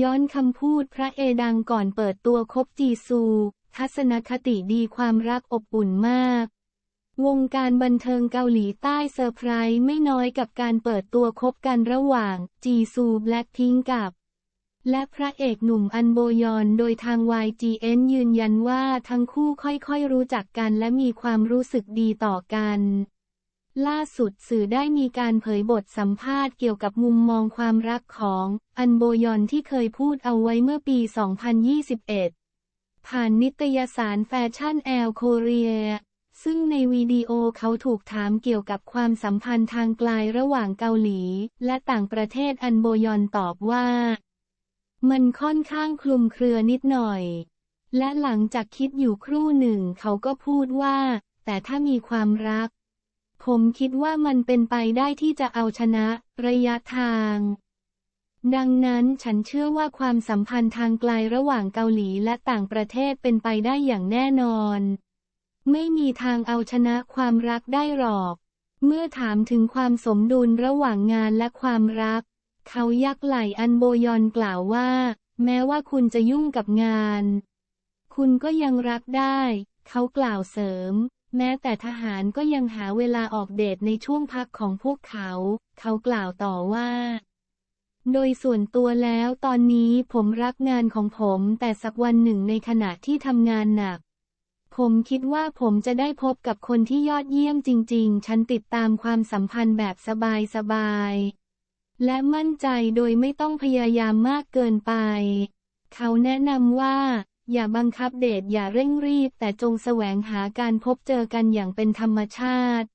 ย้อนคำพูดพระเอดังก่อนเปิดตัวคบจีซู ทัศนคติดีความรักอบอุ่นมาก วงการบันเทิงเกาหลีใต้เซอร์ไพรส์ไม่น้อยกับการเปิดตัวคบกันระหว่างจีซูแบล็คพิงกับ และพระเอกหนุ่มอันโบยอนโดยทาง YGN ยืนยันว่าทั้งคู่ค่อยๆรู้จักกันและมีความรู้สึกดีต่อกัน ล่าสุดสื่อได้มีการเผยบทสัมภาษณ์เกี่ยวกับมุมมองความรักของอันโบยอนที่เคยพูดเอาไว้เมื่อปี 2021 ผ่านนิตยสารแฟชั่นแอลโคเรีย ซึ่งในวิดีโอเขาถูกถามเกี่ยวกับความสัมพันธ์ทางไกลระหว่างเกาหลี และต่างประเทศอันโบยอนตอบว่า มันค่อนข้างคลุมเครือนิดหน่อย และหลังจากคิดอยู่ครู่หนึ่งเขาก็พูดว่า แต่ถ้ามีความรัก ผมคิดว่ามันเป็นไปได้ที่จะเอาชนะระยะทาง ดังนั้นฉันเชื่อว่าความสัมพันธ์ทางไกลระหว่างเกาหลีและต่างประเทศเป็นไปได้อย่างแน่นอน ไม่มีทางเอาชนะความรักได้หรอก เมื่อถามถึงความสมดุลระหว่างงานและความรัก เขายักไหลอันโบยอนกล่าวว่า แม้ว่าคุณจะยุ่งกับงาน คุณก็ยังรักได้ เขากล่าวเสริม แม้แต่ทหารก็ยังหาเวลาออกเดทในช่วงพักของพวกเขา เขากล่าวต่อว่า โดยส่วนตัวแล้วตอนนี้ผมรักงานของผมแต่สักวันหนึ่งในขณะที่ทำงานหนัก ผมคิดว่าผมจะได้พบกับคนที่ยอดเยี่ยมจริง ๆ ฉันติดตามความสัมพันธ์แบบสบายๆ และมั่นใจโดยไม่ต้องพยายามมากเกินไป เขาแนะนำว่า อย่าบังคับเดทอย่าเร่งรีบ แต่จงแสวงหาการพบเจอกันอย่างเป็นธรรมชาติ